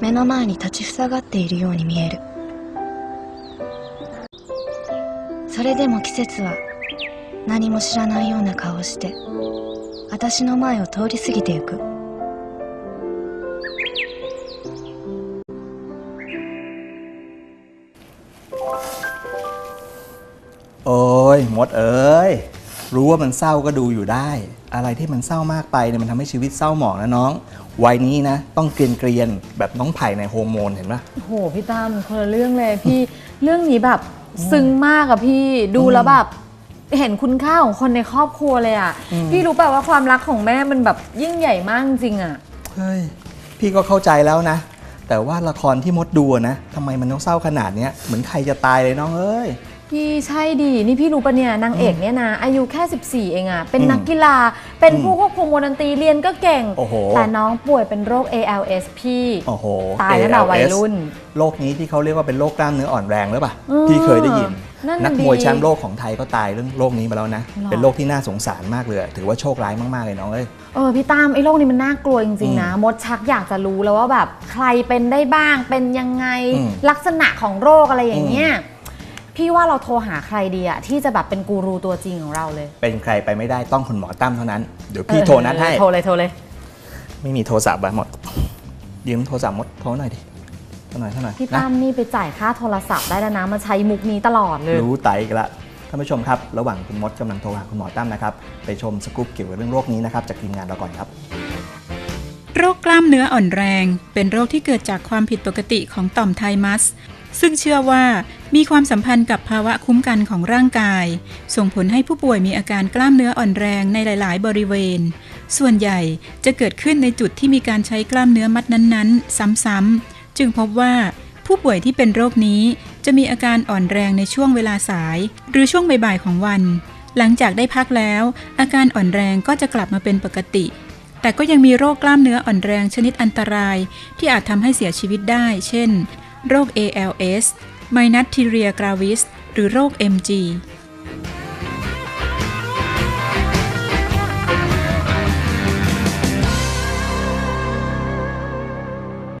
目の前に立ちふさがっているように見えるそれでも季節は何も知らないような顔をして私の前を通り過ぎてゆく โอ้ยมดเอ้ย รู้ว่ามันเศร้าก็ดูอยู่ได้ อะไรที่มันเศร้ามากไปเนี่ยมันทำให้ชีวิตเศร้าหมองนะน้อง วัยนี้นะ ต้องเกรียนเกรียนๆแบบน้องไผ่ในโฮอร์โมนเห็นปะโอ้โหพี่ตั้มคนละเรื่องเลยพี่ เรื่องนี้แบบซึ้งมากอะพี่ดูแล้วแบบเห็นคุณค่าของคนในครอบครัวเลยอะพี่รู้ป่ะว่าความรักของแม่มันแบบยิ่งใหญ่มากจริงอะเฮ้ยพี่ก็เข้าใจแล้วนะ แต่ว่าละครที่มดดูอะนะทำไมมันต้องเศร้าขนาดเนี้ยเหมือนใครจะตายเลยน้องเอ้ย พี่ใช่ดี นี่พี่รู้ปะเนี่ยนางเอกเนี่ยนะอายุแค่ 14 เองอะเป็นนักกีฬา เป็นผู้ควบคุมวงดนตรีเรียนก็เก่ง โอ้โห แต่น้องป่วยเป็นโรค ALS พี่โอ้โห ตายตั้งแต่ ALS วัยรุ่น โรคนี้ที่เขาเรียกว่าเป็นโรคกล้ามเนื้ออ่อนแรงหรือเปล่าอืมพี่เคยได้ยิน นั่นน่ะนักมวยดีแชมป์โลกของไทยก็ตายเรื่องโรคนี้มาแล้วนะ หรอ เป็นโรคที่น่าสงสารมากเลย ถือว่าโชคร้ายมาก ๆ เลยน้องเอ้ย เออพี่ตามไอ้โรคนี้มันน่ากลัวจริง ๆ นะมมดชักอยากจะรู้แล้วว่าแบบ ใครเป็นได้บ้างเป็นยังไง อืมลักษณะของโรคอะไรอย่างเงี้ย พี่ว่าเราโทรหาใครดีอะที่จะแบบเป็นกูรูตัวจริงของเราเลย เป็นใครไปไม่ได้ต้องคุณหมอตั้มเท่านั้น เดี๋ยวพี่โทรนัดให้ โทรเลยโทรเลย ไม่มีโทรศัพท์อะหมด ยืมโทรศัพท์มดโทรหน่อยดิโทรหน่อยโทรหน่อยพี่นะตั้มนี่ไปจ่ายค่าโทรศัพท์ได้แล้วนะมาใช้มุกนี้ตลอดเลย รู้ไตอีกละท่านผู้ชมครับ ระหว่างคุณมดกำลังโทรหาคุณหมอตั้มนะครับ ไปชมสกู๊ปเกี่ยวกับเรื่องโรคนี้นะครับจากทีมงานเราก่อนครับ โรคกล้ามเนื้ออ่อนแรง เป็นโรคที่เกิดจากความผิดปกติของต่อมไทมัส ซึ่งเชื่อว่า มีความสัมพันธ์กับภาวะคุ้มกันของร่างกาย ส่งผลให้ผู้ป่วยมีอาการกล้ามเนื้ออ่อนแรงในหลาย ๆ บริเวณ ส่วนใหญ่จะเกิดขึ้นในจุดที่มีการใช้กล้ามเนื้อมัดนั้น ๆ ซ้ำๆ จึงพบว่าผู้ป่วยที่เป็นโรคนี้จะมีอาการอ่อนแรงในช่วงเวลาสาย หรือช่วงบ่ายๆของวัน หลังจากได้พักแล้ว อาการอ่อนแรงก็จะกลับมาเป็นปกติ แต่ก็ยังมีโรคกล้ามเนื้ออ่อนแรงชนิดอันตราย ที่อาจทำให้เสียชีวิตได้ เช่น โรค ALS ไมนัททีเรียกราวิส หรือโรค MG